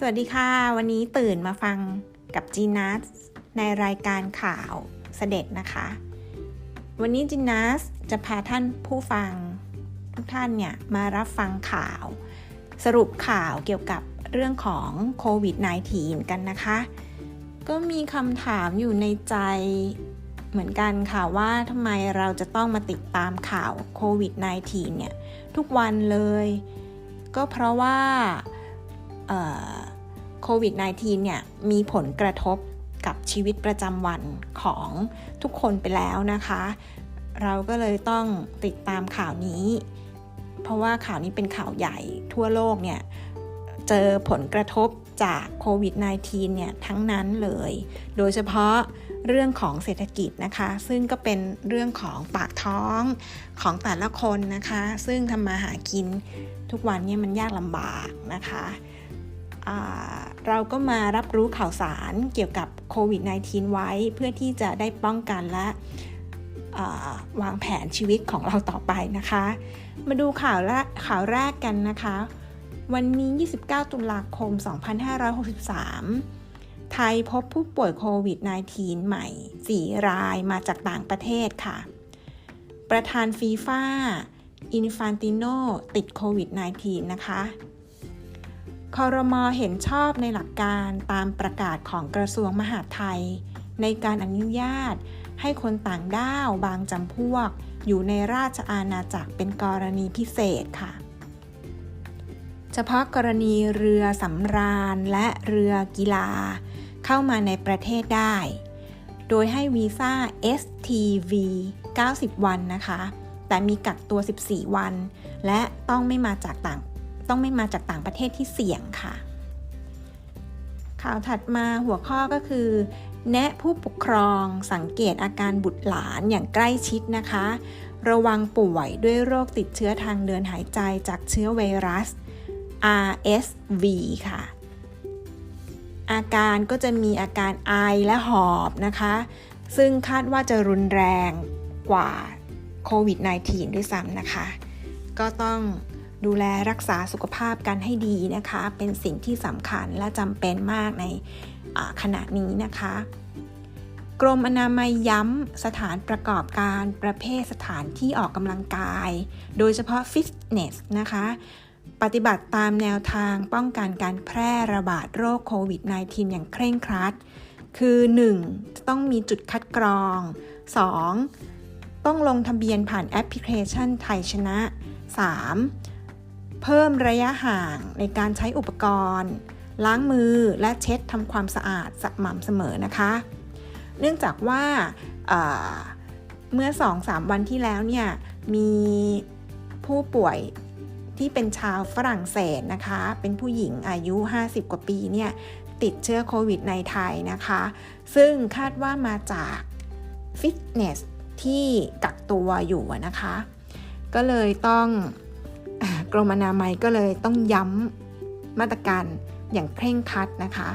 สวัสดีค่ะ วันนี้ตื่นมาฟังกับจีนัสในรายการข่าวเสด็จนะคะ วันนี้จีนัสจะพาท่านผู้ฟัง ทุกท่านเนี่ยมารับฟังข่าว สรุปข่าวเกี่ยวกับเรื่องของโควิด -19 กันนะคะ ก็มีคำถามอยู่ในใจเหมือนกันค่ะว่าทำไมเราจะต้องมาติดตามข่าวโควิด -19 เนี่ยทุกวันเลย ก็เพราะว่า ควิด -19 เนี่ยมีผลกระทบกับชีวิตประจำวันของทุกคนไปแล้วนะคะ เราก็เลยต้องติดตามข่าวนี้ เพราะว่าข่าวนี้เป็นข่าวใหญ่ทั่วโลกเนี่ยเจอผลกระทบจากโควิด -19 เนี่ยทั้งนั้นเลย โดยเฉพาะเรื่องของเศรษฐกิจนะคะ ซึ่งก็เป็นเรื่องของปากท้องของแต่ละคนนะคะ ซึ่งทำมาหากินทุกวันนี้มันยากลำบากนะคะ เราก็มารับรู้ข่าวสารเกี่ยวกับโควิด -19 ไว้ เพื่อที่จะได้ป้องกันและวางแผนชีวิตของเราต่อไปนะคะ มาดูข่าวแรกข่าวแรกกันนะคะ วันนี้ 29 ตุลาคม 2563 ไทยพบผู้ป่วยโควิด -19 ใหม่ 4 รายมาจากต่างประเทศค่ะ ประธานฟีฟ่าอินฟานติโนติดโควิด -19 นะคะ คอรมอเห็นชอบในหลักการตามประกาศของกระทรวงมหาดไทย ในการอนุญาต ให้คนต่างด้าวบางจำพวก อยู่ในราชอาณาจักรเป็นกรณีพิเศษค่ะ เฉพาะกรณีเรือสำราญและเรือกีฬา เข้ามาในประเทศได้ โดยให้วีซ่า STV 90 วันนะคะ แต่มีกักตัว 14 วัน และต้องไม่มาจากต่าง ต้องไม่มาจากต่างประเทศที่เสี่ยงค่ะ ข่าวถัดมาหัวข้อก็คือ แนะผู้ปกครองสังเกตอาการบุตรหลานอย่างใกล้ชิดนะคะ ระวังป่วยด้วยโรคติดเชื้อทางเดินหายใจจากเชื้อไวรัส RSV ค่ะ อาการก็จะมีอาการไอและหอบนะคะ ซึ่งคาดว่าจะรุนแรงกว่าโควิด -19 ด้วยซ้ำนะคะ ก็ต้อง ดูแลรักษาสุขภาพกันให้ดีนะคะ เป็นสิ่งที่สำคัญและจำเป็นมากในขณะนี้นะคะ กรมอนามัยย้ำสถานประกอบการประเภทสถานที่ออกกำลังกาย โดยเฉพาะฟิตเนสนะคะ ปฏิบัติตามแนวทางป้องกันการแพร่ระบาดโรคโควิด -19 อย่างเคร่งครัด คือ 1. ต้องมีจุดคัดกรอง 2. ต้องลงทะเบียนผ่านแอปพลิเคชันไทยชนะ 3. เพิ่มระยะห่างในการใช้อุปกรณ์ ล้างมือและเช็ดทำความสะอาดสม่ำเสมอนะคะ เนื่องจากว่าเมื่อ 2-3 วันที่แล้วเนี่ยมีผู้ป่วยที่เป็นชาวฝรั่งเศสนะคะ เป็นผู้หญิงอายุ 50 กว่าปีเนี่ยติดเชื้อโควิดในไทยนะคะ ซึ่งคาดว่ามาจากฟิตเนสที่กักตัวอยู่นะคะ ก็เลยต้อง กรมอนามัยก็เลยต้องย้ำมาตรการอย่างเคร่งครัดนะคะ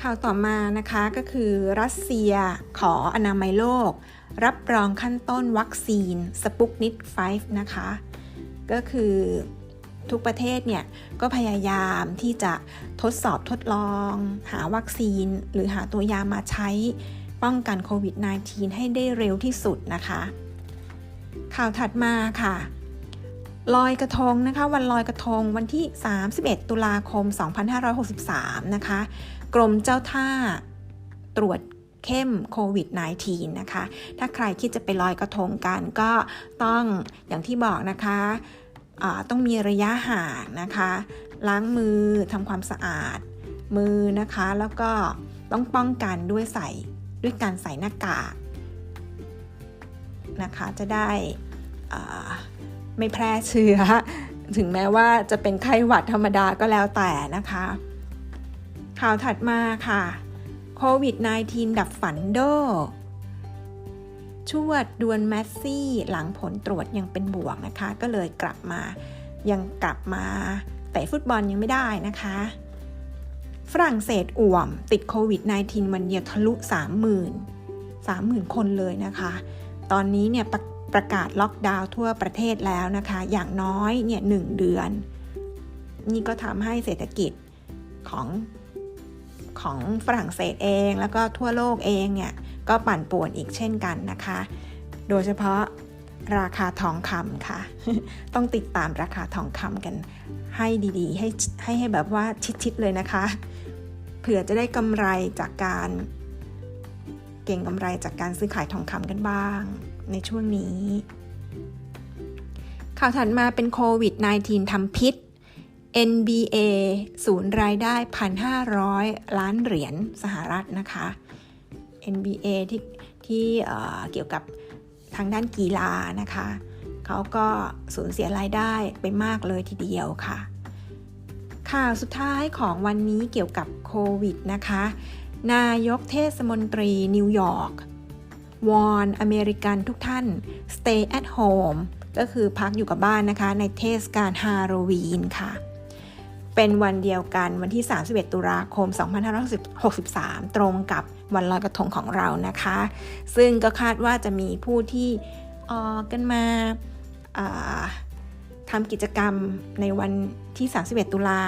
ข่าวต่อมานะคะก็คือรัสเซียขออนามัยโลก รับรองขั้นต้นวัคซีนสปุกนิด5นะคะ ก็คือทุกประเทศเนี่ยก็พยายามที่จะทดสอบทดลอง หาวัคซีน หรือหาตัวยามาใช้ป้องกันโควิด -19 ให้ได้เร็วที่สุดนะคะ ข่าวถัดมาค่ะ ลอยกระทงนะคะ วันลอยกระทงวันที่ 31 ตุลาคม 2563 นะคะ กรมเจ้าท่าตรวจเข้มโควิด -19 นะคะ ถ้าใครคิดจะไปลอยกระทงกันก็ต้องอย่างที่บอกนะคะต้องมีระยะห่างนะคะ ล้างมือทำความสะอาดมือนะคะ แล้วก็ต้องป้องกันด้วยใส่ด้วยการใส่หน้ากาก นะคะจะได้ไม่แพร่เชื้อ ถึงแม้ว่าจะเป็นไข้หวัดธรรมดาก็แล้วแต่นะคะ ข่าวถัดมาค่ะโควิด -19 ดับฝันโดชวดดวนแมสซี่หลังผลตรวจยังเป็นบวกนะคะ ก็เลยกลับมายังกลับมาแต่ฟุตบอลยังไม่ได้นะคะ ฝรั่งเศสอ่วมติดโควิด -19 วันเดียวทะลุ 30,000 30,000 คนเลยนะคะ ตอนนี้เนี่ยประประกาศล็อกดาวน์ทั่วประเทศแล้วนะคะ อย่างน้อยเนี่ยหเดือน นี่ก็ทำให้เศรษฐกิจของของฝรั่งเศสเอง แล้วก็ทั่วโลกเองเนี่ยก็ปั่นป่วนอีกเช่นกันนะคะ โดยเฉพาะราคาทองคำค่ะ ต้องติดตามราคาทองคำกันให้ดีๆ ให้ให้ให้แบบว่าชิดๆเลยนะคะ เผื่อจะได้กำไรจากการ ก่งกำไรจากการซื้อขายทองคำกันบ้าง ในช่วงนี้ ข่าวถัดมาเป็นโควิด -19 ทำพิษ NBA ศูนย์รายได้ 1,500 ล้านเหรียญสหรัฐนะคะ NBA ที่ที่เกี่ยวกับทางด้านกีฬานะคะ เขาก็สูญเสียรายได้ไปมากเลยทีเดียวค่ะ ข่าวสุดท้ายของวันนี้เกี่ยวกับโควิดนะคะ นายกเทศมนตรีนิวยอร์กวอนอเมริกันทุกท่าน stay at home ก็คือพักอยู่กับบ้านนะคะ ในเทศกาลฮาโลวีนค่ะ เป็นวันเดียวกันวันที่ 31 ตุลาคม 2563 ตรงกับวันลอยกระทงของเรานะคะ ซึ่งก็คาดว่าจะมีผู้ที่ออกกันมาทำกิจกรรมในวันที่ 31 ตุลา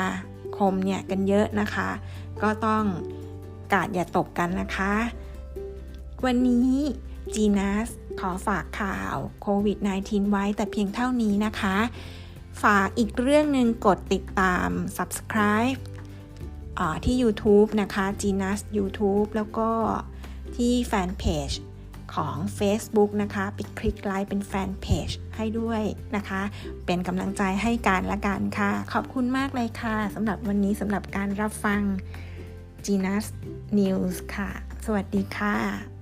คมเนี่ยกันเยอะนะคะ ก็ต้อง กาดอย่าตกกันนะคะ วันนี้จีนัสขอฝากข่าวโควิด -19 ไว้แต่เพียงเท่านี้นะคะ ฝากอีกเรื่องหนึ่งกดติดตาม subscribe ที่ YouTube นะคะ Genus YouTube แล้วก็ที่แฟนเพจของ Facebook นะคะ ไปคลิกไลค์เป็นแฟนเพจให้ด้วยนะคะ เป็นกำลังใจให้การละกันค่ะ ขอบคุณมากเลยค่ะสำหรับวันนี้สำหรับการรับฟัง Genus News ค่ะ สวัสดีค่ะ